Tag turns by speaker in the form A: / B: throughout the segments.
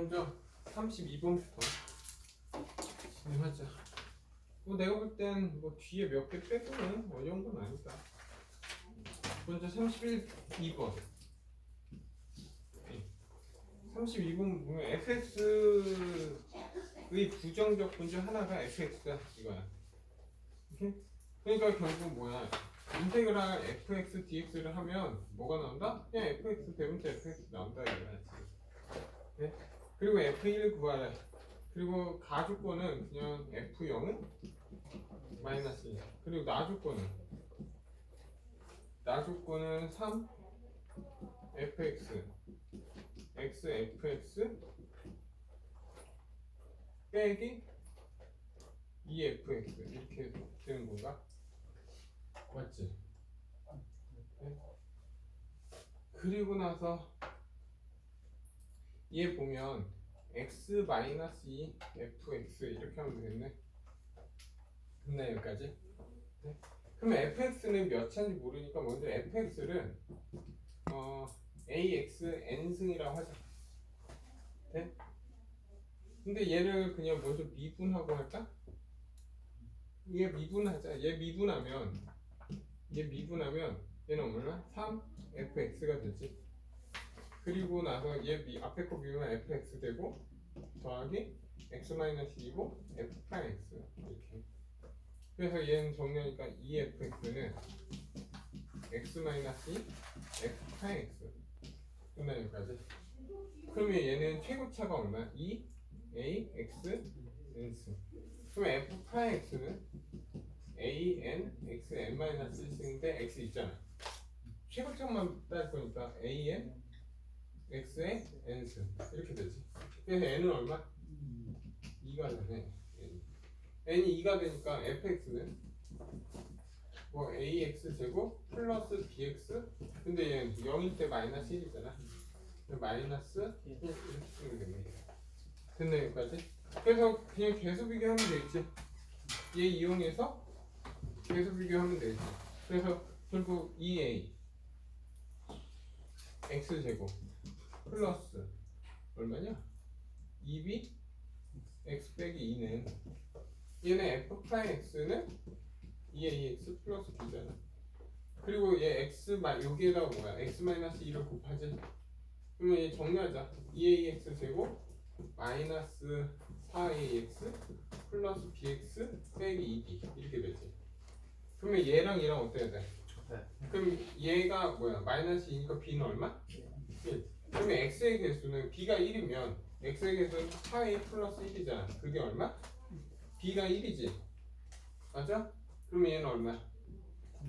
A: 먼저 32번부터 진행하자. 뭐 내가 볼 땐 뭐 뒤에 몇 개 빼고는 어려운 건 아니다. 먼저 31번. 32번 보면 fx의 부정적 분수 하나가 fx다 이거야. 그러니까 결국 뭐야? 인테그랄 fx dx를 하면 뭐가 나온다? 그냥 fx 대문자 fx 나온다 이거야. 네? 그리고 f1 구하래. 그리고 가주권은 그냥 f0은 마이너스 1. 그리고 나주권은 나주권은 3 fx x fx 빼기 2fx 이렇게 되는 건가? 맞지? 네. 그리고 나서 얘 보면 x 마이너스 2 fx 이렇게 하면 되겠네. 됐나 여기까지? 네. 그러면 fx는 몇 차인지 모르니까 먼저 fx를 어 ax n승이라고 하자. 네? 근데 얘를 그냥 먼저 미분하고 할까? 얘 미분하자. 얘 미분하면 얘 미분하면 얘는 얼마? 3 fx가 되지. 그리고 나서 얘 미, 앞에 거 비우면 fx 되고 더하기 x 마이너스 2고 f 프라임 x 이렇게. 그래서 얘는 정리하니까 2fx는 x 마이너스 2 f 프라임 x 끝나 여기까지. 그러면 얘는 최고차가 얼마? 2 a x n승. 그러면 f 프라임 x는 a n x n 마이너스 1승인데 x 있잖아. 최고차만 딸 거니까 a n x의 n승 이렇게 되지. 그래서 n은 얼마? 2가 되네. n. n이 2가 되니까 fx는 뭐 ax 제곱 플러스 bx 근데 얘는 0일 때 마이너스 1이잖아. 마이너스 1 이렇게 쓰면 됩니다. 됐네 여기까지. 그래서 그냥 계수 비교하면 되겠지. 얘 이용해서 계수 비교하면 되겠지. 그래서 결국 2a x 제곱 플러스 얼마냐? 2b x 빼기 2는 얘는 f 프라임 x는 2ax 플러스 b잖아. 그리고 얘 x 마 여기에다가 뭐야? x 마이너스 2를 곱하지. 그러면 얘 정리하자. 2ax 제곱 마이너스 4ax 플러스 bx 빼기 2b 이렇게 되지. 그러면 얘랑 얘랑 어때야 돼?
B: 네.
A: 그럼 얘가 뭐야? 마이너스 2니까 b는 얼마? 1. 그러면 x의 개수는 b가 1이면 x의 개수는 4a 플러스 1이잖아. 그게 얼마? b가 1이지. 맞아? 그러면 얘는 얼마?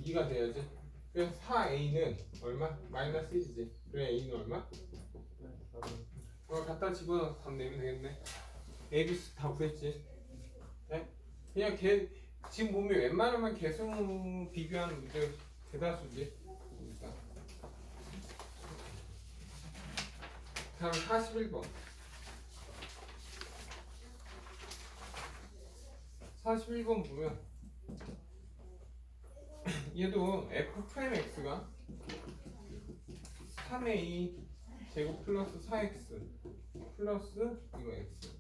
A: 2가 돼야지. 그래서 4a는 얼마? 마이너스 1이지. 그래 a는 얼마? 어, 갖다 집어넣어서 답 내면 되겠네. A, B, C 다 구했지. 네? 그냥 개, 지금 보면 웬만하면 개수 비교하는 문제 대다수지. 그러니까. 다음 41번. 41번 보면 얘도 f 프라임 x가 3a 제곱 플러스 4x 플러스 이거 x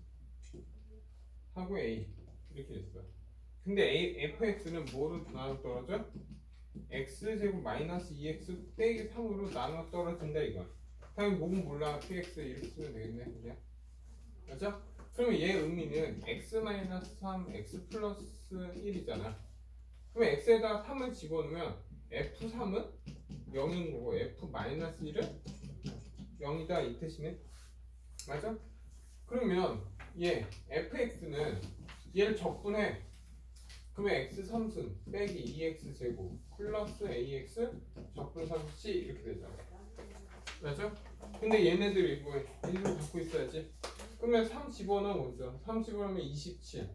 A: 하고 a 이렇게 됐어. 근데 a, fx는 뭐로 나눠 떨어져? x 제곱 마이너스 2x 빼기 3으로 나눠 떨어진다 이거. 당연히 목은 몰라 px 이렇게 쓰면 되겠네 그냥. 맞죠? 그러면 얘 의미는 x 마이너스 3 x 플러스 1이잖아. 그러면 x에다 3을 집어넣으면 f3은 0인 거고 f 마이너스 1은 0이다 이 뜻이네. 맞아? 그러면 얘 fx는 얘를 적분해. 그러면 x 3승 빼기 2x 제곱 플러스 ax 적분 3c 이렇게 되잖아. 맞아? 근데 얘네들이 이거 1로 갖고 있어야지. 그러면 3 집어넣으면 먼저 3 집어넣으면 27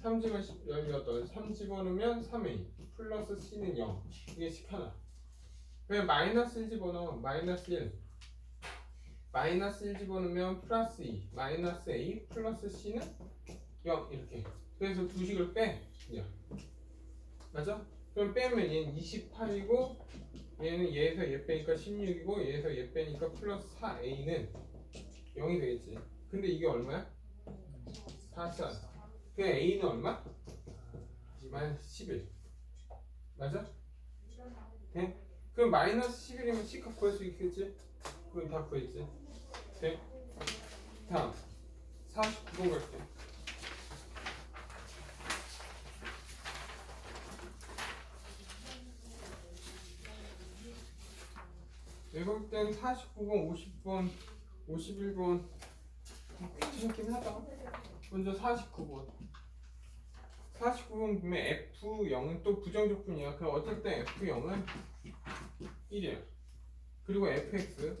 A: 3 집어넣으면 18 3 집어넣으면 3a 플러스 c는 0 이게 식 하나. 그냥 마이너스 1 집어넣어. 마이너스 1 마이너스 1 집어넣으면 플러스 2 마이너스 a 플러스 c는 0 이렇게. 그래서 두 식을 빼. 그냥 맞아? 그럼 빼면 얘는 28이고 얘는 얘에서 얘 빼니까 16이고 얘에서 얘 빼니까 플러스 4a는 0이 되겠지 근데 이게 얼마야? 44 그냥 A는 얼마? 마이너스 11 맞아? 네? 그럼 마이너스 11이면 C값 구할 수 있겠지? 그럼 다 구했지 네? 다음 49번 갈게 땐 49번, 50번, 51번 괜찮긴 하다 먼저 49번 49번 보면 F0은 또 부정적분이야. 그럼 때 F0은 1이야. 그리고 fx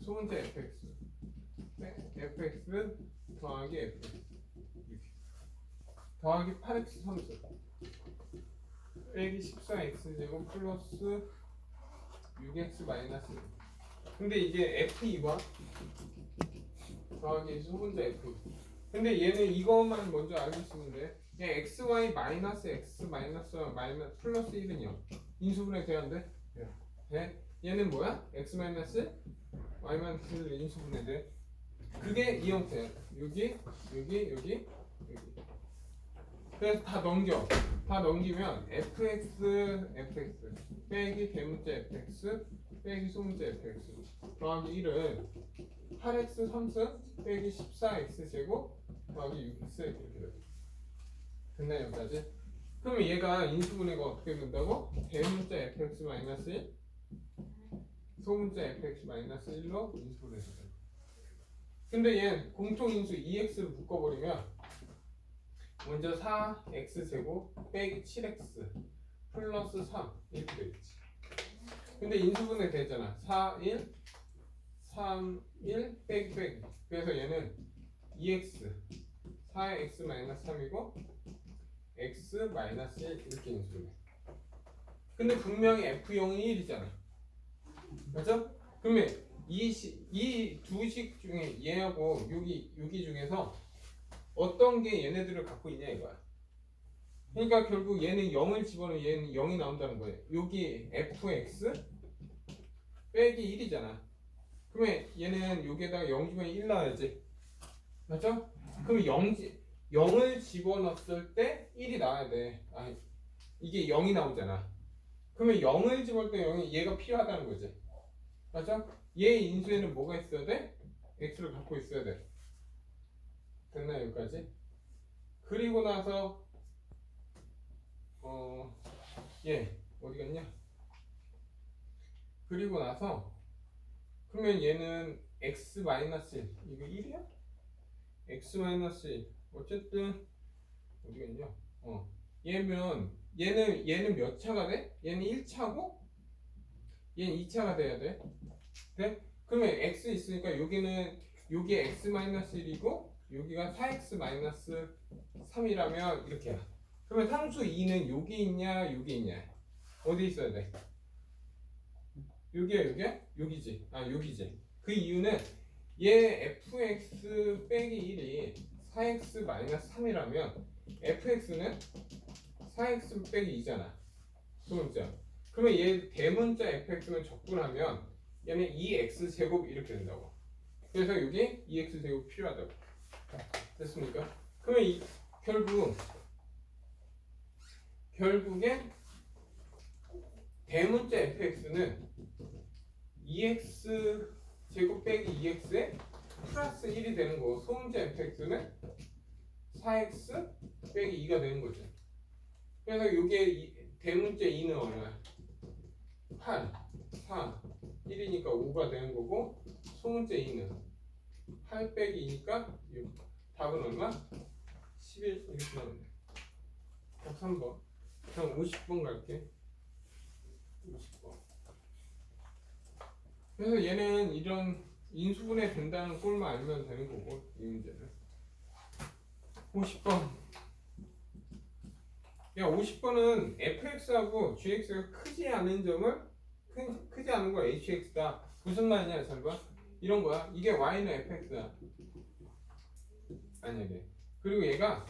A: 소문자 fx 네, fx 더하기 f 이렇게. 더하기 8x 3수. 빼기 14x 제곱 플러스 6x 마이너스 1. 근데 이게 f2번 더하기 소문자 f 근데 얘는 이것만 먼저 알고 있으면 돼 그냥 xy 마이너스 x 마이너스 마이너스 플러스 1은 0 인수분해 돼야 돼? 돼? 얘는 뭐야? x 마이너스 y 마이너스 1 인수분해 돼 그게 이 형태야 여기 여기 여기 여기 그래서 다 넘겨. 다 넘기면 fx fx. 빼기 대문자 fx 빼기 소문자 fx. 더하기 1은 8x 3승 빼기 14x 제곱 더하기 6x 이렇게 돼 됐나 여기까지? 그러면 얘가 인수분해가 어떻게 된다고? 대문자 fx 마이너스 1 소문자 fx 마이너스 1로 인수분해 된다 근데 얘 공통인수 2x를 묶어버리면 먼저 4x 제곱 빼기 7x 플러스 3 이렇게 되겠지. 근데 인수분해 되잖아. 4, 1, 3, 1 빼기 빼기. 그래서 얘는 2x 4의 x 마이너스 3이고 x 마이너스 1 이렇게 인수분해. 근데 분명히 f0이 1이잖아. 맞죠? 그러면 이두 식 중에 얘하고 여기 여기 중에서 어떤 게 얘네들을 갖고 있냐 이거야. 그러니까 결국 얘는 0을 집어넣으면 얘는 0이 나온다는 거예요. 여기 fx 빼기 1이잖아. 그러면 얘는 여기에다가 0 집어넣으면 1 나와야지. 맞죠? 그럼 0, 0을 집어넣었을 때 1이 나와야 돼. 아, 이게 0이 나오잖아. 그러면 0을 집어넣을 때 0이 얘가 필요하다는 거지. 맞죠? 얘 인수에는 뭐가 있어야 돼? x를 갖고 있어야 돼. 됐나 여기까지? 그리고 나서 어, 얘 어디 갔냐? 그리고 나서 그러면 얘는 x 마이너스 1 이거 1이야? x 마이너스 1 어쨌든 어디 갔냐? 어 얘면 얘는 얘는 몇 차가 돼? 얘는 1차고 얘는 2차가 돼야 돼. 돼? 그러면 x 있으니까 여기는 여기 x 마이너스 1이고 여기가 4x 마이너스 3이라면 이렇게야. 그러면 상수 2는 여기 있냐 여기 있냐 어디 있어야 돼? 여기야 여기야? 여기지. 아 여기지. 그 이유는 얘 fx 빼기 1이 4x 마이너스 3이라면 fx는 4x 빼기 2잖아. 소문자. 그러면 얘 대문자 fx는 적분하면 얘는 2x 제곱 이렇게 된다고. 그래서 여기 2x 제곱 필요하다고. 됐습니까? 그러면 이, 결국 결국에 대문자 fx는 2x 제곱 빼기 2x에 플러스 1이 되는 거고 소문자 fx는 4x 빼기 2가 되는 거죠. 그래서 이게 이- 대문자 2는 얼마야? 8, 4, 1이니까 5가 되는 거고 소문자 2는 8 빼기 2니까 6 답은 얼마? 11 이렇게 나오네. 자 3번. 그럼 50번 갈게. 50번. 그래서 얘는 이런 인수분해 된다는 꼴만 알면 되는 거고 이 문제는. 50번. 야 50번은 fx하고 gx가 크지 않은 점을 크, 크지 않은 거 hx다. 무슨 말이냐 잘 봐. 이런 거야 이게 y는 fx야 만약에 그리고 얘가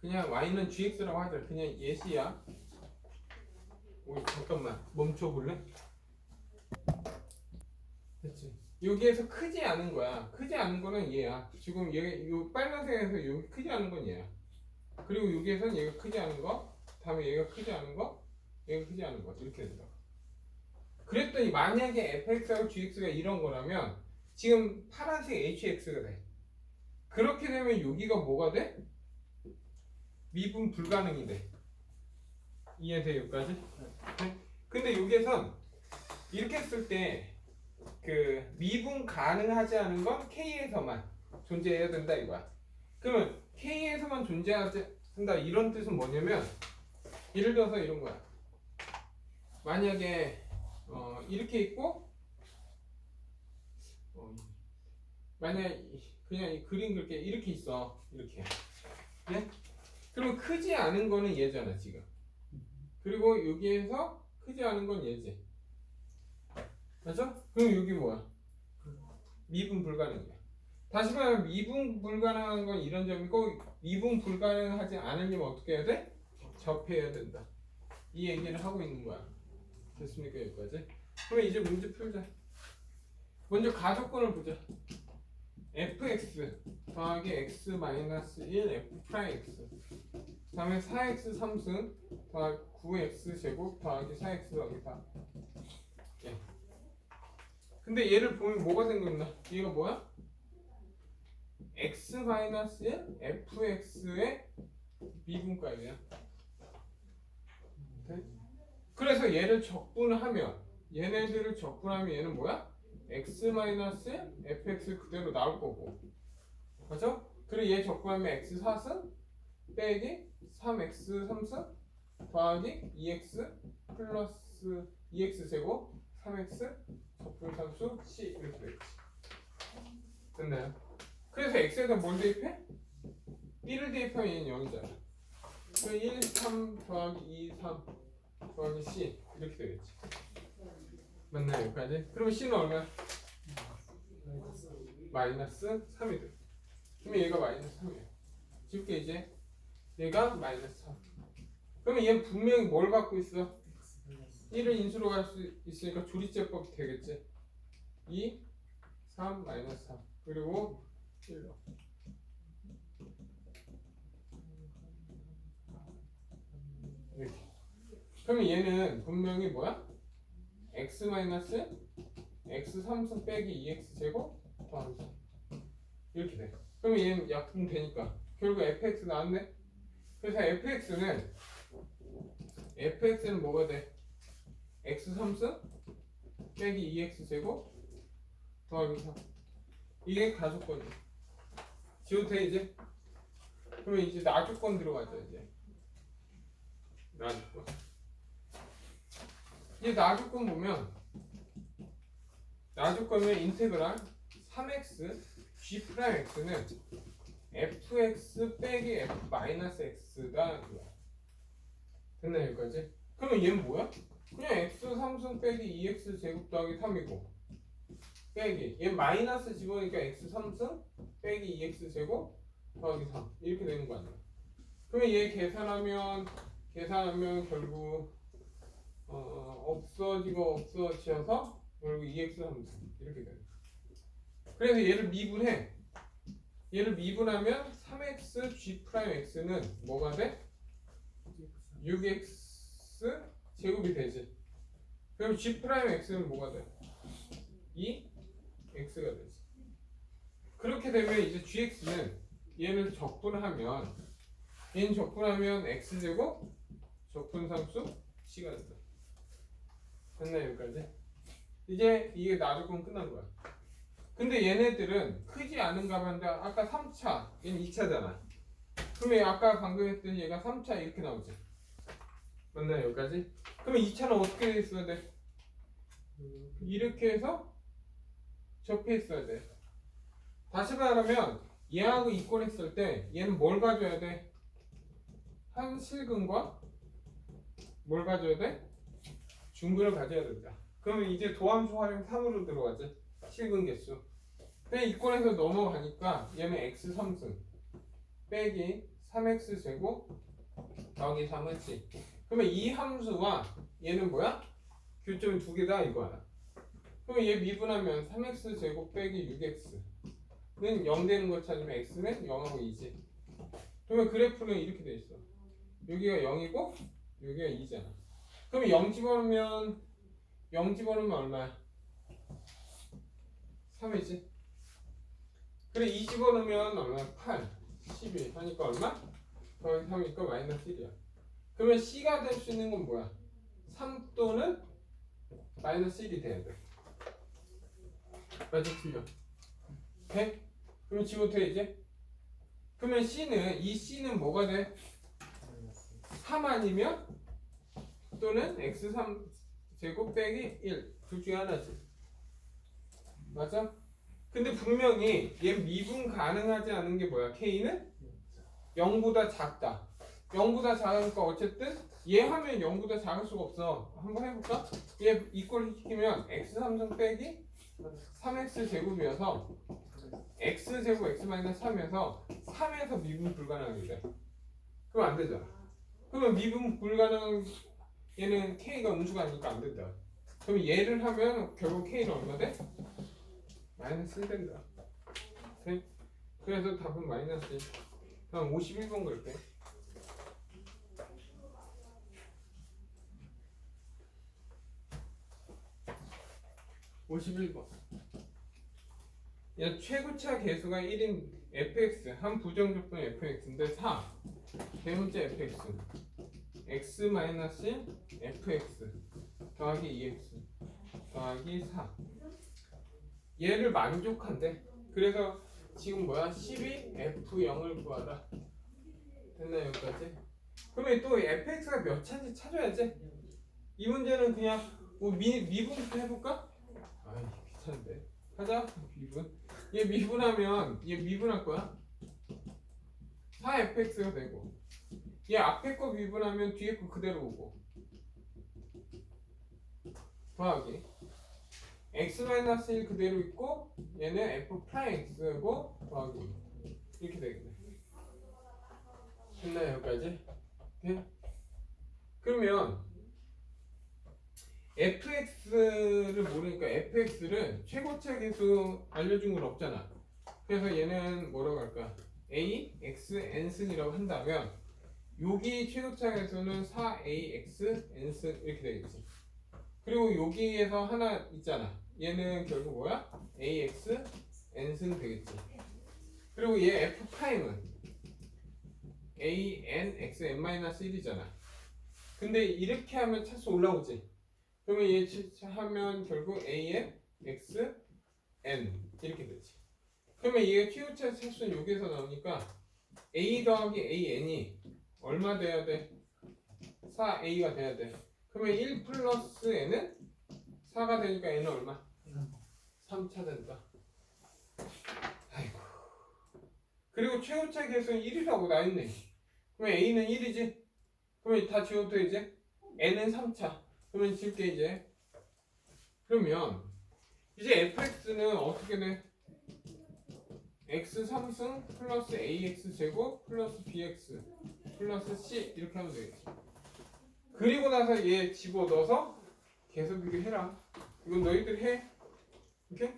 A: 그냥 y는 gx라고 하자 그냥 예시야 오 잠깐만 멈춰 볼래? 됐지 여기에서 크지 않은 거야. 크지 않은 거는 얘야. 지금 얘, 요 빨간색에서 여기 크지 않은 건 얘야. 그리고 여기에서는 얘가 크지 않은 거, 다음에 얘가 크지 않은 거, 얘가 크지 않은 거 이렇게 된다. 그랬더니 만약에 fx하고 gx가 이런 거라면 지금 파란색 hx가 돼. 그렇게 되면 여기가 뭐가 돼? 미분 불가능이 돼. 이해돼 여기까지? 네? 근데 여기에선 이렇게 쓸 때 그 미분 가능하지 않은 건 K에서만 존재해야 된다 이거야. 그러면 K에서만 존재하지 한다 이런 뜻은 뭐냐면 예를 들어서 이런 거야. 만약에 어, 이렇게 있고 어, 만약 에 그냥 이 그림 그렇게 이렇게 있어 이렇게 네? 그러면 크지 않은 거는 얘잖아 지금 그리고 여기에서 크지 않은 건 얘지 맞죠? 그럼 여기 뭐야? 미분 불가능이야 다시 말하면 미분 불가능한 건 이런 점이고 미분 불가능하지 않으려면 어떻게 해야 돼? 접해야 된다 이 얘기를 하고 있는 거야 됐습니까 여기까지? 그럼 이제 문제 풀자 먼저 가족권을 보자 fx 더하기 x 마이너스 1 f 프라임 x 다음에 4x 3승 더하기 9x 제곱 더하기 4x 더하기 4 예. 근데 얘를 보면 뭐가 생겼나? 얘가 뭐야? x 마이너스 1 fx의 미분값이야 네? 그래서 얘를 적분하면 얘네들을 적분하면 얘는 뭐야? x 마이너스 fx 그대로 나올 거고 맞죠? 그리고 얘 적분하면 x 4승 빼기 3x 3승 더하기 2x 플러스 2x 제곱 3x 적분상수 c 이렇게 되겠지 됐나요? 그래서 x에다 뭘 대입해? 1을 대입하면 얘는 0이잖아 그 1, 3 더하기 2, 3 더하기 c 이렇게 되겠지 맞나요 여기까지? 그럼 c는 얼마야? 마이너스 3이 돼. 그러면 얘가 마이너스 3이야. 쉽게 이제 얘가 마이너스 3. 그러면 얘는 분명히 뭘 갖고 있어? 1을 인수로 갈 수 있으니까 조리제법이 되겠지. 2, 3, 마이너스 3. 그리고 1로. 이렇게. 그러면 얘는 분명히 뭐야? x 마이너스 x 3승 빼기 2x 제곱 더하기 3 이렇게 돼. 그러면 얘는 약분 되니까 결국 fx 나왔네. 그래서 fx는 fx는 뭐가 돼? x 3승 빼기 2x 제곱 더하기 3 이게 가속건이야. 지워도 돼 이제? 그러면 이제 나주권 들어가죠 이제. 나주권. 이제 나주권 보면 나주권의 인테그랄 3x g 프라임 x는 fx 빼기 f 마이너스 x가. 됐나 여기까지? 그러면 얘는 뭐야? 그냥 x 3승 빼기 2x 제곱 더하기 3이고 빼기 얘 마이너스 집어니까 x 3승 빼기 2x 제곱 더하기 3 이렇게 되는 거 아니야? 그러면 얘 계산하면 계산하면 결국 어, 없어지고 없어져서 결국 2x 3승 이렇게 돼. 그래서 얘를 미분해. 얘를 미분하면 3x g 프라임 x는 뭐가 돼? 6x 제곱이 되지. 그럼 g 프라임 x는 뭐가 돼? 2 x가 되지. 그렇게 되면 이제 gx는 얘를 적분하면 얘는 적분하면 x 제곱 적분상수 c가 된다. 됐나요 여기까지? 이제 이게 나주권 끝난 거야. 근데 얘네들은 크지 않은가 본데 아까 3차 얘는 2차잖아. 그러면 아까 방금 했던 얘가 3차 이렇게 나오지. 맞나요 여기까지? 그러면 2차는 어떻게 돼 있어야 돼? 이렇게 해서 접해 있어야 돼. 다시 말하면 얘하고 이꼴했을 때 얘는 뭘 가져야 돼? 한 실근과 뭘 가져야 돼? 중근을 가져야 된다. 그러면 이제 도함수 활용 3으로 들어가지. 실근 개수. 근데 이권에서 넘어가니까 얘는 x 3승 빼기 3x 제곱 더하기 3은 c. 그러면 이 함수와 얘는 뭐야? 교점이 두 개다 이거 하나. 그럼 얘 미분하면 3x 제곱 빼기 6x는 0 되는 거 찾으면 x는 0하고 2지. 그러면 그래프는 이렇게 돼 있어. 여기가 0이고 여기가 2잖아. 그럼 0 집어넣으면 0 집어넣으면 얼마야? 3이지. 그래 2 집어넣으면 얼마야? 8, 12 하니까 얼마? 더하기 3이니까 마이너스 1이야. 그러면 C가 될 수 있는 건 뭐야? 3 또는 마이너스 1이 돼야 돼. 맞아 틀려. 오케이? 그럼 지금부터 이제 그러면 C는 이 C는 뭐가 돼? 3 아니면 또는 x3 제곱 빼기 1 둘 중에 하나지. 맞아? 근데 분명히 얘 미분 가능하지 않은 게 뭐야? K는 0보다 작다. 0보다 작으니까 어쨌든 얘 하면 0보다 작을 수가 없어. 한번 해볼까? 얘 이꼴 시키면 x3승 빼기 3x 제곱이어서 x 제곱 x 마이너스 3에서 3에서 미분 불가능하게 돼. 그럼 안 되잖아. 그러면 미분 불가능 얘는 k가 음수가 아니니까 안 된다. 그럼 얘를 하면 결국 k는 얼마 돼? 마이너스 1 된다. 오케이? 그래서 답은 마이너스 1. 그럼 51번 그럴게. 51번. 야, 최고차 계수가 1인 fx 한 부정적분 fx인데 4 대문자 fx x 마이너스 fx 더하기 2x 더하기 4 얘를 만족한대. 그래서 지금 뭐야? 12 f0을 구하라. 됐나 여기까지? 그러면 또 fx가 몇 차인지 찾아야지. 이 문제는 그냥 뭐 미, 미분부터 해볼까? 아이 귀찮은데. 하자 미분. 얘 미분하면 얘 미분할 거야? 4fx가 되고 얘 앞에 거 미분하면 뒤에 거 그대로 오고 더하기 x-1 그대로 있고 얘는 f 프라임 x고 더하기 이렇게 되겠네 됐나요 여기까지? 네? 그러면 fx를 모르니까 fx를 최고차 계수 알려준 건 없잖아. 그래서 얘는 뭐라고 할까? a, x, n승이라고 한다면 여기 계수는 4ax, n승 이렇게 되겠지. 그리고 여기에서 하나 있잖아. 얘는 결국 뭐야? ax, n승 되겠지. 그리고 얘 f 프라임은 a, n, x, n-1이잖아. 근데 이렇게 하면 차수 올라오지. 그러면 얘 치- 하면 결국 a n x n 이렇게 되지. 그러면 얘가 최고차 차수는 여기에서 나오니까 a 더하기 a n이 얼마 돼야 돼? 4a가 돼야 돼. 그러면 1 플러스 n은 4가 되니까 n은 얼마? 3차 된다. 아이고. 그리고 최고차 계수는 1이라고 나있네. 그러면 a는 1이지? 그러면 다 지워도 이제 n은 3차. 그러면 쉽게 이제 그러면 이제 fx는 어떻게 돼? x 3승 플러스 ax 제곱 플러스 bx 플러스 c 이렇게 하면 되겠지. 그리고 나서 얘 집어 넣어서 계속 비교해라. 이건 너희들 해. 오케이?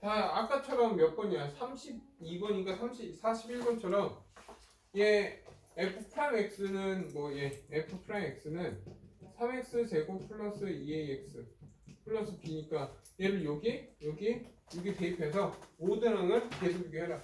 A: 다 아까처럼 몇 번이야? 32번인가 30, 41번처럼 얘 f 프라임 x는 뭐얘 f 프라임 x는 3x 제곱 플러스 2ax 플러스 b니까 얘를 여기 여기 여기 대입해서 5등항을 계속 비교해라.